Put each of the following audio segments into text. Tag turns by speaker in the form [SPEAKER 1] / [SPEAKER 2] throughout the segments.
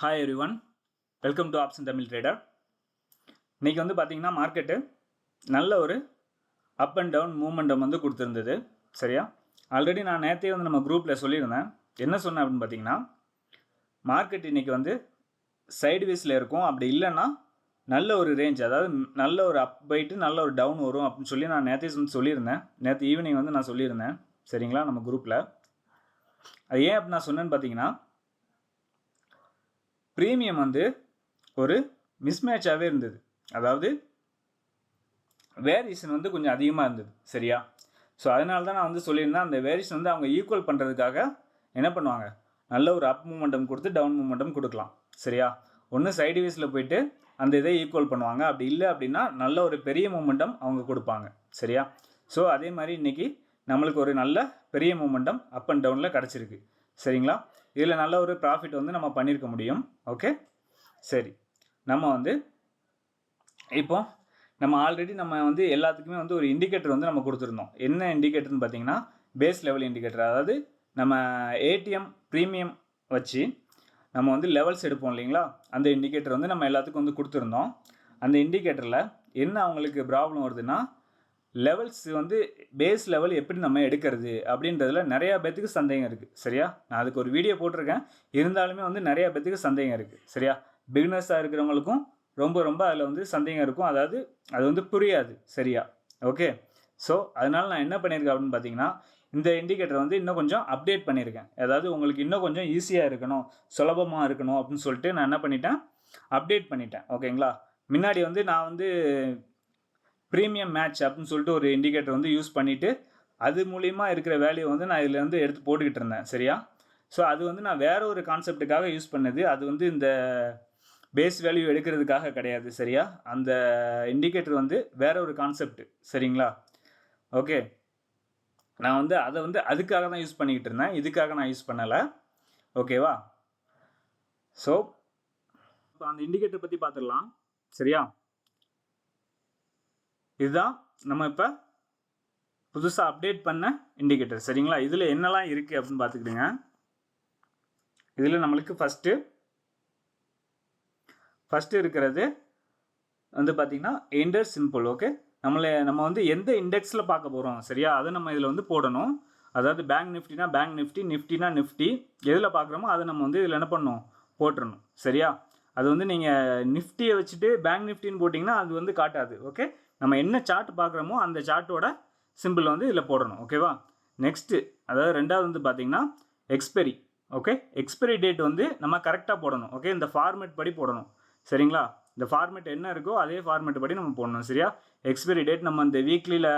[SPEAKER 1] Hi everyone welcome to option Tamil trader இன்றைக்கி வந்து பார்த்தீங்கன்னா மார்க்கெட்டு நல்ல ஒரு அப் அண்ட் டவுன் மூமெண்டம் வந்து கொடுத்துருந்தது. சரியா? ஆல்ரெடி நான் நேற்றே வந்து நம்ம குரூப்பில் சொல்லியிருந்தேன். என்ன சொன்னேன் அப்படின்னு பார்த்தீங்கன்னா மார்க்கெட் இன்றைக்கி வந்து சைடுவேஸில் இருக்கும். அப்படி இல்லைன்னா நல்ல ஒரு ரேஞ்ச் அதாவது நல்ல ஒரு அப் போயிட்டு நல்ல ஒரு டவுன் வரும் அப்படின்னு சொல்லி நான் நேற்றே வந்து சொல்லியிருந்தேன். நேற்று ஈவினிங் வந்து நான் சொல்லியிருந்தேன். சரிங்களா? நம்ம குரூப்பில் அது ஏன் அப்படி நான் சொன்னேன்னு பார்த்தீங்கன்னா ப்ரீமியம் வந்து ஒரு மிஸ்மேட்சாகவே இருந்தது. அதாவது வேரியேஷன் வந்து கொஞ்சம் அதிகமாக இருந்தது சரியா? ஸோ அதனால தான் நான் வந்து சொல்லியிருந்தேன் அந்த வேரியேஷன் வந்து அவங்க ஈக்குவல் பண்ணுறதுக்காக என்ன பண்ணுவாங்க? நல்ல ஒரு அப் மூமெண்டம் கொடுத்து டவுன் மூமெண்டம் கொடுக்கலாம் சரியா? ஒன்று சைடுவேஸில் போயிட்டு அந்த இதை ஈக்குவல் பண்ணுவாங்க. அப்படி இல்லை அப்படின்னா நல்ல ஒரு பெரிய மூமெண்டம் அவங்க கொடுப்பாங்க சரியா? ஸோ அதே மாதிரி இன்றைக்கி நம்மளுக்கு ஒரு நல்ல பெரிய மூமெண்டம் அப் அண்ட் டவுனில் கிடச்சிருக்கு சரிங்களா? இதில் நல்ல ஒரு ப்ராஃபிட் வந்து நம்ம பண்ணியிருக்க முடியும். ஓகே சரி. நம்ம வந்து இப்போ நம்ம ஆல்ரெடி நம்ம வந்து எல்லாத்துக்குமே வந்து ஒரு இண்டிகேட்டர் வந்து நம்ம கொடுத்துருந்தோம். என்ன இண்டிகேட்டர்னு பார்த்தீங்கன்னா பேஸ் லெவல் இண்டிகேட்டர் அதாவது நம்ம ஏடிஎம் ப்ரீமியம் வச்சு நம்ம வந்து லெவல்ஸ் எடுப்போம் இல்லைங்களா? அந்த இண்டிகேட்டர் வந்து நம்ம எல்லாத்துக்கும் வந்து கொடுத்துருந்தோம். அந்த இண்டிகேட்டரில் என்ன அவங்களுக்கு ப்ராப்ளம் வருதுன்னா லெவல்ஸ் வந்து பேஸ் லெவல் எப்படி நம்ம எடுக்கிறது அப்படின்றதுல நிறையா பேத்துக்கு சந்தேகம் இருக்குது சரியா? நான் அதுக்கு ஒரு வீடியோ போட்டிருக்கேன். இருந்தாலுமே வந்து நிறையா பேத்துக்கு சந்தேகம் இருக்குது சரியா? பிகினர்ஸாக இருக்கிறவங்களுக்கும் ரொம்ப ரொம்ப அதில் வந்து சந்தேகம் இருக்கும். அதாவது அது வந்து புரியாது. சரியா? ஓகே ஸோ அதனால் நான் என்ன பண்ணியிருக்கேன் அப்படின்னு பார்த்தீங்கன்னா இந்த இண்டிகேட்டர் வந்து இன்னும் கொஞ்சம் அப்டேட் பண்ணியிருக்கேன். அதாவது உங்களுக்கு இன்னும் கொஞ்சம் ஈஸியாக இருக்கணும் சுலபமாக இருக்கணும் அப்படின்னு சொல்லிட்டு நான் என்ன பண்ணிட்டேன்? அப்டேட் பண்ணிட்டேன். ஓகேங்களா முன்னாடி வந்து நான் வந்து ப்ரீமியம் மேட்ச் அப்படின்னு சொல்லிட்டு ஒரு இண்டிகேட்டர் வந்து யூஸ் பண்ணிவிட்டு அது மூலிமா இருக்கிற வேல்யூ வந்து நான் இதில் வந்து எடுத்து போட்டுக்கிட்டு இருந்தேன் சரியா? ஸோ அது வந்து நான் வேற ஒரு கான்செப்டுக்காக யூஸ் பண்ணது. அது வந்து இந்த பேஸ் வேல்யூ எடுக்கிறதுக்காக கிடையாது சரியா? அந்த இண்டிகேட்டர் வந்து வேற ஒரு கான்செப்ட் சரிங்களா? ஓகே நான் வந்து அதை வந்து அதுக்காக தான் யூஸ் பண்ணிக்கிட்டு இருந்தேன். இதுக்காக நான் யூஸ் பண்ணலை. ஓகேவா ஸோ இப்போ அந்த இண்டிகேட்டர் பற்றி பார்த்துடலாம் சரியா? இதுதான் நம்ம இப்போ புதுசாக அப்டேட் பண்ண இண்டிகேட்டர் சரிங்களா? இதில் என்னெல்லாம் இருக்குது அப்படின்னு பார்த்துக்கிடுங்க. இதில் நம்மளுக்கு ஃபஸ்ட்டு ஃபஸ்ட்டு இருக்கிறது வந்து பார்த்திங்கன்னா இண்டர் சிம்பிள் ஓகே நம்மளை நம்ம வந்து எந்த இண்டெக்ஸில் பார்க்க போகிறோம் சரியா? அதை நம்ம இதில் வந்து போடணும். அதாவது பேங்க் நிஃப்டினா பேங்க் நிஃப்டி நிஃப்டினா நிஃப்டி எதில் பார்க்குறோமோ அதை நம்ம வந்து இதில் என்ன பண்ணணும்? போட்டுறணும் சரியா? அது வந்து நீங்கள் நிஃப்டியை வச்சுட்டு பேங்க் நிஃப்டின்னு போட்டிங்கன்னா அது வந்து காட்டாது ஓகே நம்ம என்ன சார்ட் பார்க்குறோமோ அந்த சார்ட்டோட சிம்பிள் வந்து இதில் போடணும் ஓகேவா நெக்ஸ்ட்டு அதாவது ரெண்டாவது வந்து பார்த்தீங்கன்னா எக்ஸ்பெரி ஓகே எக்ஸ்பெரி டேட் வந்து நம்ம கரெக்டாக போடணும் ஓகே இந்த ஃபார்மேட் படி போடணும் சரிங்களா? இந்த ஃபார்மேட் என்ன இருக்கோ அதே ஃபார்மேட் படி நம்ம போடணும் சரியா? எக்ஸ்பெரி டேட் நம்ம இந்த வீக்லியில்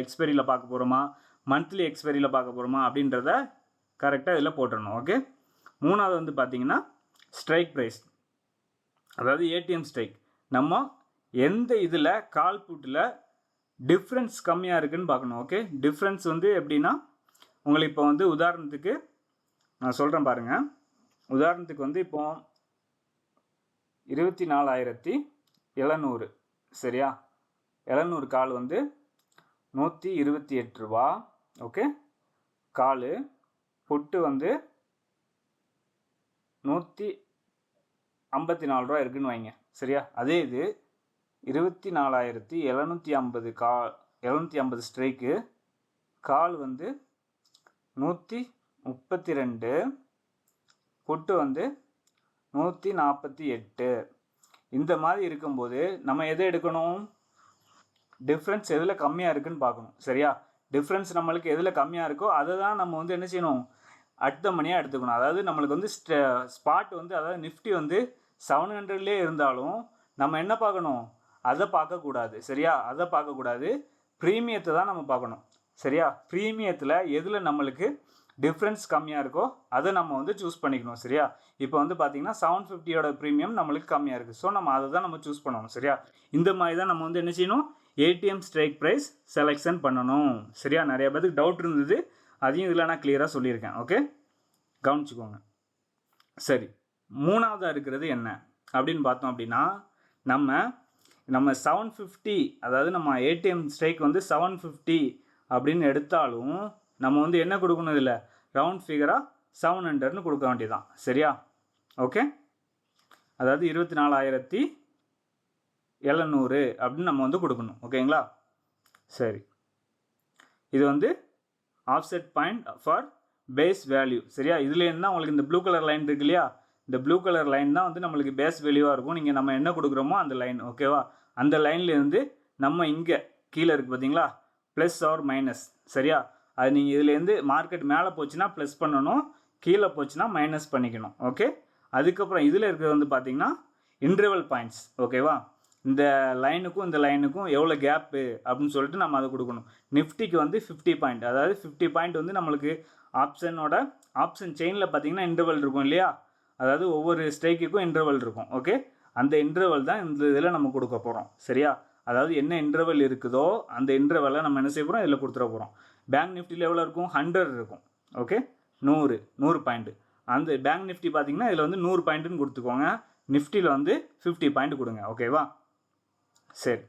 [SPEAKER 1] எக்ஸ்பெரியில் பார்க்க போகிறோமா மந்த்லி எக்ஸ்பெரியில் பார்க்க போகிறோமா அப்படின்றத கரெக்டாக இதில் போட்டுடணும் ஓகே மூணாவது வந்து பார்த்தீங்கன்னா ஸ்ட்ரைக் ப்ரைஸ் அதாவது ஏடிஎம் ஸ்ட்ரைக் நம்ம எந்த இதில் கால் புட்டில் டிஃப்ரென்ஸ் கம்மியாக இருக்குதுன்னு பார்க்கணும் ஓகே டிஃப்ரென்ஸ் வந்து எப்படின்னா உங்களுக்கு இப்போ வந்து உதாரணத்துக்கு நான் சொல்கிறேன் பாருங்கள் உதாரணத்துக்கு வந்து இப்போ இருபத்தி நாலாயிரத்தி எழுநூறு சரியா? எழுநூறு கால் வந்து நூற்றி இருபத்தி எட்டு ரூபா ஓகே கால் புட்டு வந்து நூற்றி ஐம்பத்தி நாலு ரூபா இருக்குன்னு வைங்க சரியா? அதே இது இருபத்தி நாலாயிரத்தி எழுநூற்றி ஐம்பது கா எழுநூற்றி ஐம்பது ஸ்ட்ரைக்கு கால் வந்து நூற்றி முப்பத்தி ரெண்டு புட்டு வந்து நூற்றி நாற்பத்தி எட்டு. இந்த மாதிரி இருக்கும்போது நம்ம எதை எடுக்கணும்? டிஃப்ரென்ஸ் எதில் கம்மியாக இருக்குன்னு பார்க்கணும் சரியா? டிஃப்ரென்ஸ் நம்மளுக்கு எதில் கம்மியாக இருக்கோ அதை தான் நம்ம வந்து என்ன செய்யணும்? அடுத்த மணியாக எடுத்துக்கணும். அதாவது நம்மளுக்கு வந்து ஸ்பாட் வந்து அதாவது நிஃப்டி வந்து செவன் ஹண்ட்ரட்லேயே இருந்தாலும் நம்ம என்ன பார்க்கணும்? அதை பார்க்கக்கூடாது சரியா? அதை பார்க்கக்கூடாது. ப்ரீமியத்தை தான் நம்ம பார்க்கணும் சரியா? ப்ரீமியத்தில் எதில் நம்மளுக்கு டிஃப்ரென்ஸ் கம்மியாக இருக்கோ அதை நம்ம வந்து சூஸ் பண்ணிக்கணும் சரியா? இப்போ வந்து பார்த்தீங்கன்னா செவன் ஃபிஃப்டியோட ப்ரீமியம் நம்மளுக்கு கம்மியாக இருக்குது ஸோ நம்ம அதை தான் நம்ம சூஸ் பண்ணணும் சரியா? இந்த மாதிரி தான் நம்ம வந்து என்ன செய்யணும்? ஏடிஎம் ஸ்ட்ரைக் ப்ரைஸ் செலெக்ஷன் பண்ணணும் சரியா? நிறைய பேருக்கு டவுட் இருந்தது. அதையும் இதில் நான் கிளியராக சொல்லியிருக்கேன் ஓகே கவனிச்சுக்கோங்க. சரி மூணாவதாக இருக்கிறது என்ன? அப்படின்னு பார்த்தோம் அப்படின்னா நம்ம நம்ம செவன் ஃபிஃப்டி அதாவது நம்ம ஏடிஎம் ஸ்ட்ரைக் வந்து செவன் ஃபிஃப்டி அப்படின்னு எடுத்தாலும் நம்ம வந்து என்ன கொடுக்கணும் இதில்? ரவுண்ட் ஃபிகராக செவன் ஹண்ட்ரட்னு கொடுக்க வேண்டியதான் சரியா? ஓகே அதாவது இருபத்தி நாலாயிரத்தி எழுநூறு அப்படின்னு நம்ம வந்து கொடுக்கணும். ஓகேங்களா சரி. இது வந்து offset point for base value சரியா? இதுலேருந்து தான் உங்களுக்கு இந்த ப்ளூ கலர் லைன் இருக்கு இல்லையா? இந்த ப்ளூ கலர் லைன் தான் வந்து நம்மளுக்கு பேஸ் வெளியாக இருக்கும். நீங்கள் நம்ம என்ன கொடுக்குறோமோ அந்த லைன் ஓகேவா அந்த லைன்லேருந்து நம்ம இங்கே கீழே இருக்குது பார்த்தீங்களா ப்ளஸ் ஆர் மைனஸ் சரியா? அது நீங்கள் இதுலேருந்து மார்க்கெட் மேலே போச்சுன்னா ப்ளஸ் பண்ணணும் கீழே போச்சுன்னா மைனஸ் பண்ணிக்கணும் ஓகே அதுக்கப்புறம் இதில் இருக்கிறது வந்து பார்த்தீங்கன்னா இன்டர்வல் பாயிண்ட்ஸ் ஓகேவா இந்த லைனுக்கும் இந்த லைனுக்கும் எவ்வளோ கேப்பு அப்படின்னு சொல்லிட்டு நம்ம அதை கொடுக்கணும். நிஃப்டிக்கு வந்து ஃபிஃப்டி பாயிண்ட் அதாவது ஃபிஃப்டி பாயிண்ட் வந்து நம்மளுக்கு ஆப்ஷனோட ஆப்ஷன் செயினில் பார்த்தீங்கன்னா இன்டர்வல் இருக்கும் இல்லையா? அதாவது ஒவ்வொரு ஸ்ட்ரைக்குக்கும் இன்டர்வல் இருக்கும் ஓகே அந்த இன்டர்வல் தான் இந்த இதில் நம்ம கொடுக்க போகிறோம் சரியா? அதாவது என்ன இன்டர்வல் இருக்குதோ அந்த இன்டர்வலை நம்ம என்ன செய்ய போகிறோம் இதில் கொடுத்துட போகிறோம் பேங்க் நிஃப்டியில் எவ்வளோ இருக்கும்? ஹண்ட்ரட் இருக்கும் ஓகே நூறு நூறு பாயிண்ட்டு அந்த பேங்க் நிஃப்டி பார்த்தீங்கன்னா இதில் வந்து நூறு பாயிண்ட்டுன்னு கொடுத்துக்கோங்க. நிஃப்டியில் வந்து ஃபிஃப்டி பாயிண்ட் கொடுங்க ஓகேவா சரி.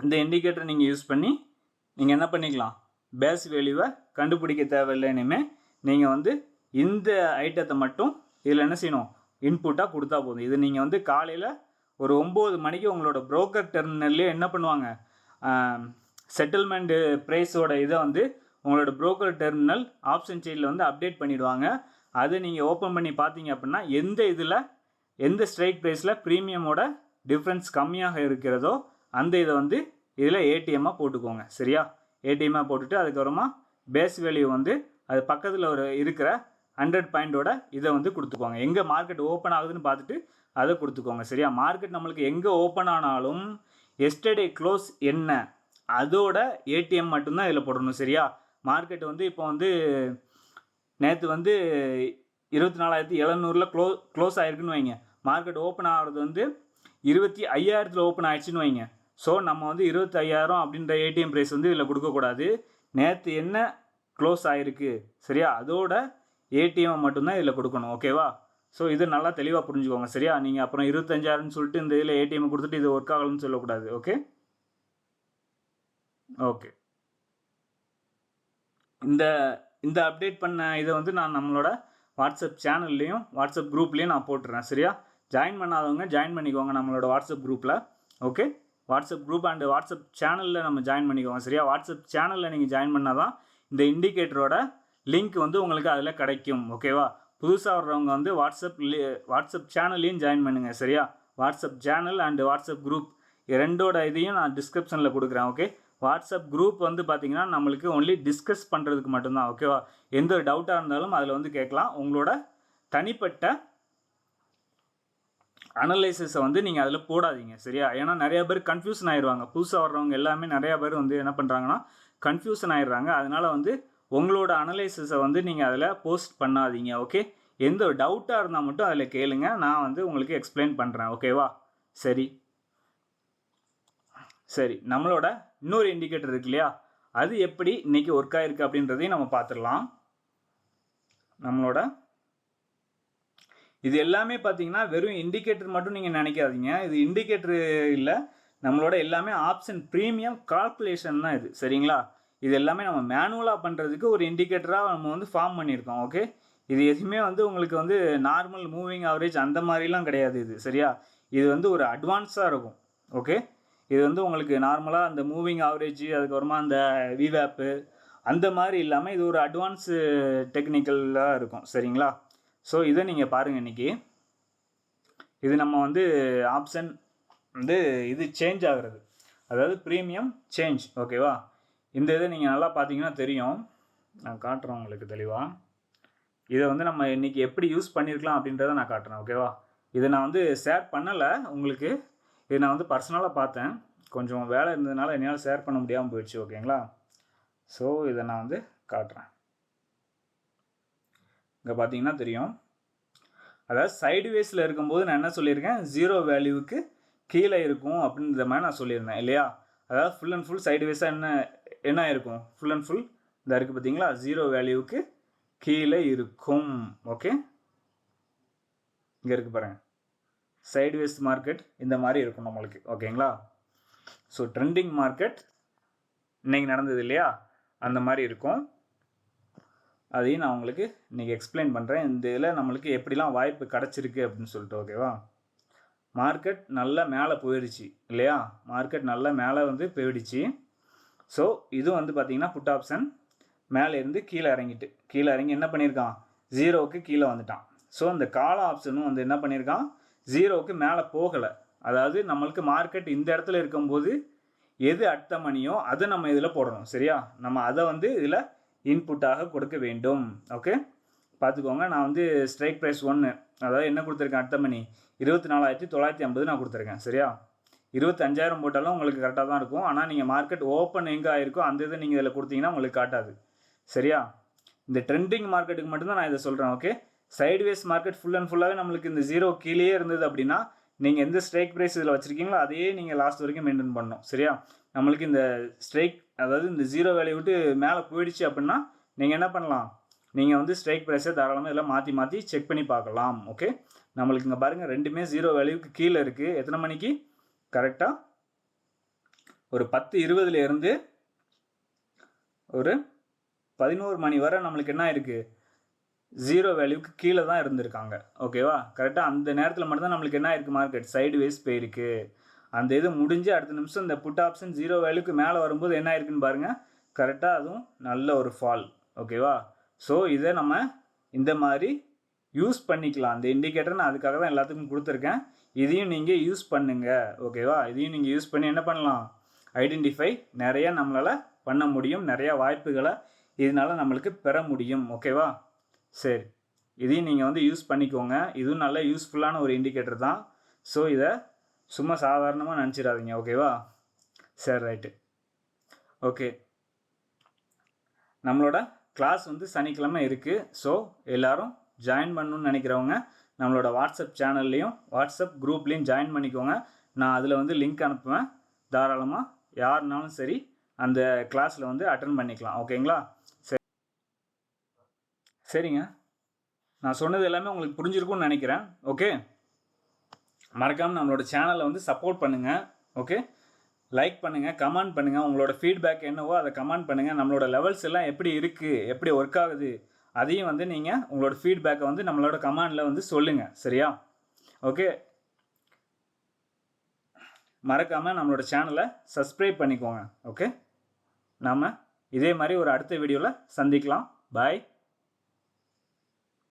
[SPEAKER 1] இந்த இண்டிகேட்டர் நீங்கள் யூஸ் பண்ணி நீங்கள் என்ன பண்ணிக்கலாம்? பேஸ் வேல்யூவை கண்டுபிடிக்க தேவையில்லை இனிமேல் நீங்கள் வந்து இந்த ஐட்டத்தை மட்டும் இதில் என்ன செய்யணும்? இன்புட்டாக கொடுத்தா போதும். இது நீங்கள் வந்து காலையில் ஒரு ஒம்பது மணிக்கு உங்களோட புரோக்கர் டெர்மினல்லே என்ன பண்ணுவாங்க? செட்டில்மெண்ட்டு ப்ரைஸோட இதை வந்து உங்களோட புரோக்கர் டெர்மினல் ஆப்ஷன் சைடில் வந்து அப்டேட் பண்ணிவிடுவாங்க அதை நீங்கள் ஓப்பன் பண்ணி பார்த்தீங்க அப்படின்னா எந்த இதில் எந்த ஸ்ட்ரைக் ப்ரைஸில் ப்ரீமியமோட டிஃப்ரென்ஸ் கம்மியாக இருக்கிறதோ அந்த இதை வந்து இதில் ஏடிஎம்மாக போட்டுக்கோங்க. சரியா? ஏடிஎம்மாக போட்டுட்டு அதுக்கப்புறமா பேஸ் வேல்யூ வந்து அது பக்கத்தில் ஒரு இருக்கிற ஹண்ட்ரட் பாயிண்டோட இதை வந்து கொடுத்துக்கோங்க எங்கே மார்க்கெட் ஓப்பன் ஆகுதுன்னு பார்த்துட்டு அதை கொடுத்துக்கோங்க சரியா? மார்க்கெட் நம்மளுக்கு எங்கே ஓப்பன் ஆனாலும் எஸ்டர்டே க்ளோஸ் என்ன? அதோட ஏடிஎம் மட்டும்தான் இதில் போடணும். சரியா? மார்க்கெட் வந்து இப்போ வந்து நேற்று வந்து இருபத்தி நாலாயிரத்தி எழுநூறில் க்ளோ க்ளோஸ் ஆகிருக்குன்னு வைங்க. மார்க்கெட் ஓப்பன் ஆகிறது வந்து இருபத்தி ஐயாயிரத்தில் ஓப்பன் ஆயிடுச்சுன்னு வைங்க. ஸோ நம்ம வந்து இருபத்தி ஐயாயிரம் அப்படின்ற ஏடிஎம் ப்ரைஸ் வந்து இதில் கொடுக்கக்கூடாது. நேற்று என்ன க்ளோஸ் ஆகிருக்கு சரியா? அதோட ஏடிஎம் மட்டும்தான் இதில் கொடுக்கணும் ஓகேவா ஸோ இது நல்லா தெளிவாக புரிஞ்சுக்கோங்க சரியா? நீங்கள் அப்புறம் இருபத்தஞ்சாயிரம்னு சொல்லிட்டு இந்த இதில் ஏடிஎம் கொடுத்துட்டு இது ஒர்க் ஆகலன்னு சொல்லக்கூடாது ஓகே ஓகே இந்த இந்த அப்டேட் பண்ண இதை வந்து நான் நம்மளோட வாட்ஸ்அப் சேனல்லையும் வாட்ஸ்அப் குரூப்லேயும் நான் போட்டுறேன் சரியா? ஜாயின் பண்ணாதவங்க ஜாயின் பண்ணிக்கோங்க நம்மளோட வாட்ஸ்அப் குரூப்பில் okay WhatsApp group and WhatsApp சேனலில் நம்ம ஜாயின் பண்ணிக்கோங்க சரியா? வாட்ஸ்அப் சேனலில் நீங்கள் ஜாயின் பண்ணால் தான் இந்த இண்டிகேட்டரோட லிங்க் வந்து உங்களுக்கு அதில் கிடைக்கும் ஓகேவா புதுசாக வர்றவங்க வந்து வாட்ஸ்அப் வாட்ஸ்அப் சேனல்லையும் ஜாயின் பண்ணுங்கள் சரியா? WhatsApp channel and WhatsApp group ரெண்டோட இதையும் நான் டிஸ்கிரிப்ஷனில் கொடுக்குறேன் ஓகே வாட்ஸ்அப் குரூப் வந்து பார்த்தீங்கன்னா நம்மளுக்கு ஒன்லி டிஸ்கஸ் பண்ணுறதுக்கு மட்டும்தான் ஓகேவா எந்த ஒரு டவுட்டாக இருந்தாலும் அதில் வந்து கேட்கலாம். உங்களோட தனிப்பட்ட அனலைசிஸை வந்து நீங்கள் அதில் போடாதீங்க சரியா? ஏன்னா நிறையா பேர் கன்ஃபியூஷன் ஆயிடுவாங்க புதுசாக வர்றவங்க எல்லாமே நிறையா பேர் வந்து என்ன பண்ணுறாங்கன்னா கன்ஃபியூஷன் ஆயிடுறாங்க. அதனால் வந்து உங்களோட அனலைசிஸை வந்து நீங்கள் அதில் போஸ்ட் பண்ணாதீங்க ஓகே எந்த ஒரு டவுட்டாக இருந்தால் மட்டும் அதில் கேளுங்க. நான் வந்து உங்களுக்கு எக்ஸ்பிளைன் பண்ணுறேன் ஓகேவா சரி. சரி நம்மளோட இன்னொரு இண்டிகேட்டர் இருக்கு இல்லையா? அது எப்படி இன்னைக்கு ஒர்க் ஆகிருக்கு அப்படின்றதையும் நம்ம பார்த்துடலாம். நம்மளோட இது எல்லாமே பார்த்தீங்கன்னா வெறும் இண்டிகேட்டர் மட்டும் நீங்கள் நினைக்காதீங்க. இது இண்டிகேட்டர் இல்லை நம்மளோட எல்லாமே ஆப்ஷன் ப்ரீமியம் கால்குலேஷன் தான் இது. சரிங்களா? இது எல்லாமே நம்ம மேனுவலாக பண்ணுறதுக்கு ஒரு இண்டிகேட்டராக நம்ம வந்து ஃபார்ம் பண்ணியிருக்கோம் ஓகே இது எதுவுமே வந்து உங்களுக்கு வந்து நார்மல் மூவிங் ஆவரேஜ் அந்த மாதிரிலாம் கிடையாது இது சரியா? இது வந்து ஒரு அட்வான்ஸாக இருக்கும் ஓகே இது வந்து உங்களுக்கு நார்மலாக அந்த மூவிங் ஆவரேஜ் அதுக்கப்புறமா அந்த விவேப்பு அந்த மாதிரி இல்லாமல் இது ஒரு அட்வான்ஸு டெக்னிக்கலாக இருக்கும் சரிங்களா? ஸோ இதை நீங்கள் பாருங்கள் இன்றைக்கி இது நம்ம வந்து ஆப்ஷன் வந்து இது சேஞ்ச் ஆகுறது. அதாவது ப்ரீமியம் சேஞ்ச் ஓகேவா இந்த இதை நீங்கள் நல்லா பார்த்தீங்கன்னா தெரியும். நான் காட்டுறேன் உங்களுக்கு தெளிவாக இதை வந்து நம்ம இன்றைக்கி எப்படி யூஸ் பண்ணியிருக்கலாம் அப்படின்றத நான் காட்டுறேன் ஓகேவா இதை நான் வந்து ஷேர் பண்ணலை உங்களுக்கு. இது நான் வந்து பர்சனலாக பார்த்தேன். கொஞ்சம் வேலை இருந்ததுனால என்னால் ஷேர் பண்ண முடியாமல் போயிடுச்சு ஓகேங்களா ஸோ இதை நான் வந்து காட்டுறேன். இங்கே பார்த்தீங்கன்னா தெரியும். அதாவது சைடுவேஸில் இருக்கும்போது நான் என்ன சொல்லியிருக்கேன்? ஜீரோ வேல்யூவுக்கு கீழே இருக்கும் அப்படின்ற மாதிரி நான் சொல்லியிருந்தேன் இல்லையா? அதாவது ஃபுல் அண்ட் ஃபுல் சைடுவேஸாக என்ன என்ன இருக்கும் ஃபுல் அண்ட் ஃபுல் இந்த இருக்குது பார்த்தீங்களா ஜீரோ வேல்யூவுக்கு கீழே இருக்கும். ஓகே இங்கே இருக்குது பாருங்கள் சைடு மார்க்கெட் இந்த மாதிரி இருக்கும் நம்மளுக்கு. ஓகேங்களா ஸோ ட்ரெண்டிங் மார்க்கெட் இன்றைக்கி நடந்தது இல்லையா? அந்த மாதிரி இருக்கும். அதையும் நான் உங்களுக்கு இன்றைக்கி எக்ஸ்பிளைன் பண்ணுறேன் இந்த இதில் நம்மளுக்கு எப்படிலாம் வாய்ப்பு கிடச்சிருக்கு அப்படின்னு சொல்லிட்டு ஓகேவா மார்க்கெட் நல்லா மேலே போயிடுச்சு இல்லையா? மார்க்கெட் நல்லா மேலே வந்து போயிடுச்சு. ஸோ இது வந்து பார்த்திங்கன்னா புட் ஆப்ஷன் மேலேருந்து கீழே இறங்கிட்டு. கீழே இறங்கி என்ன பண்ணியிருக்கான் ஜீரோவுக்கு கீழே வந்துட்டான். ஸோ இந்த கால ஆப்ஷனும் வந்து என்ன பண்ணியிருக்கான் ஜீரோவுக்கு மேலே போகலை. அதாவது நம்மளுக்கு மார்க்கெட் இந்த இடத்துல இருக்கும்போது எது அடுத்த மணியோ அதை நம்ம இதில் போடணும் சரியா? நம்ம அதை வந்து இதில் இன்புட்டாக கொடுக்க வேண்டும். ஓகே பார்த்துக்கோங்க நான் வந்து ஸ்ட்ரைக் ப்ரைஸ் ஒன்று அதாவது என்ன கொடுத்துருக்கேன் அடுத்த மணி இருபத்தி நாலாயிரத்தி தொள்ளாயிரத்தி ஐம்பது நான் கொடுத்துருக்கேன் சரியா? இருபத்தஞ்சாயிரம் போட்டாலும் உங்களுக்கு கரெக்டாக தான் இருக்கும். ஆனால் நீங்கள் மார்க்கெட் ஓப்பன் எங்கே ஆயிருக்கோ அந்த இதை நீங்கள் இதில் கொடுத்தீங்கன்னா உங்களுக்கு காட்டாது. சரியா? இந்த ட்ரெண்டிங் மார்க்கெட்டுக்கு மட்டும்தான் நான் இதை சொல்கிறேன் okay sideways market full and ஃபுல்லாகவே நம்மளுக்கு இந்த ஜீரோ கீழேயே இருந்தது அப்படின்னா நீங்கள் எந்த ஸ்ட்ரைக் ப்ரைஸ் இதில் வச்சுருக்கீங்களோ அதையே நீங்கள் லாஸ்ட் வரைக்கும் மெயின்டைன் பண்ணணும். சரியா? நம்மளுக்கு இந்த ஸ்ட்ரைக் அதாவது இந்த ஜீரோ வேலையை விட்டு மேலே போயிடுச்சு அப்படின்னா நீங்கள் என்ன பண்ணலாம்? நீங்கள் வந்து ஸ்ட்ரைக் ப்ரைஸை தாராளமாக இதெல்லாம் மாற்றி மாற்றி செக் பண்ணி பார்க்கலாம் ஓகே நம்மளுக்கு இங்கே பாருங்கள் ரெண்டுமே ஜீரோ வேல்யூக்கு கீழே இருக்குது எத்தனை மணிக்கு? கரெக்டாக ஒரு பத்து இருபதுலேருந்து ஒரு பதினோரு மணி வரை நம்மளுக்கு என்ன இருக்குது ஜீரோ வேல்யூக்கு கீழே தான் இருந்திருக்காங்க. ஓகேவா கரெக்டாக அந்த நேரத்தில் மட்டும்தான் நம்மளுக்கு என்ன இருக்குது மார்க்கெட் சைடு வேஸ் போயிருக்கு. அந்த இது முடிஞ்சு அடுத்த நிமிஷம் இந்த புட் ஆப்ஷன் ஜீரோ வேல்யூக்கு மேலே வரும்போது என்ன இருக்குன்னு பாருங்கள் கரெக்டாக அதுவும் நல்ல ஒரு ஃபால் ஓகேவா ஸோ இதை நம்ம இந்த மாதிரி யூஸ் பண்ணிக்கலாம். அந்த இண்டிகேட்டர் நான் அதுக்காக தான் எல்லாத்துக்கும் கொடுத்துருக்கேன். இதையும் நீங்கள் யூஸ் பண்ணுங்க ஓகேவா இதையும் நீங்கள் யூஸ் பண்ணி என்ன பண்ணலாம்? ஐடென்டிஃபை நிறைய நம்மளால் பண்ண முடியும் நிறையா வாய்ப்புகளை இதனால் நம்மளுக்கு பெற முடியும் ஓகேவா சரி. இதையும் நீங்கள் வந்து யூஸ் பண்ணிக்கோங்க. இதுவும் நல்ல யூஸ்ஃபுல்லான ஒரு இண்டிகேட்டர் தான். ஸோ இதை சும்மா சாதாரணமாக நினச்சிடாதீங்க ஓகேவா சரி ரைட்டு ஓகே நம்மளோட கிளாஸ் வந்து சனிக்கிழமை இருக்குது ஸோ எல்லோரும் ஜாயின் பண்ணணும்னு நினைக்கிறவங்க நம்மளோட வாட்ஸ்அப் சேனல்லையும் வாட்ஸ்அப் குரூப்லேயும் ஜாயின் பண்ணிக்கோங்க. நான் அதில் வந்து லிங்க் அனுப்புவேன். தாராளமாக யாருனாலும் சரி அந்த கிளாஸில் வந்து அட்டன் பண்ணிக்கலாம். ஓகேங்களா? சரி. சரிங்க. நான் சொன்னது எல்லாமே உங்களுக்கு புரிஞ்சிருக்கும்னு நினைக்கிறேன். ஓகே? மறக்காமல் நம்மளோட சேனலை வந்து சப்போர்ட் பண்ணுங்கள் ஓகே? லைக் பண்ணுங்கள் கமெண்ட் பண்ணுங்கள் உங்களோட ஃபீட்பேக் என்னவோ அதை கமெண்ட் பண்ணுங்கள் நம்மளோட லெவல்ஸ் எல்லாம் எப்படி இருக்குது எப்படி ஒர்க் ஆகுது? அதையும் வந்து நீங்கள் உங்களோட ஃபீட்பேக்கை வந்து நம்மளோட கமாண்டில் வந்து சொல்லுங்கள் சரியா? ஓகே மறக்காமல் நம்மளோட சேனலை சப்ஸ்கிரைப் பண்ணிக்கோங்க ஓகே நாம் இதே மாதிரி ஒரு அடுத்த வீடியோவில் சந்திக்கலாம். பாய்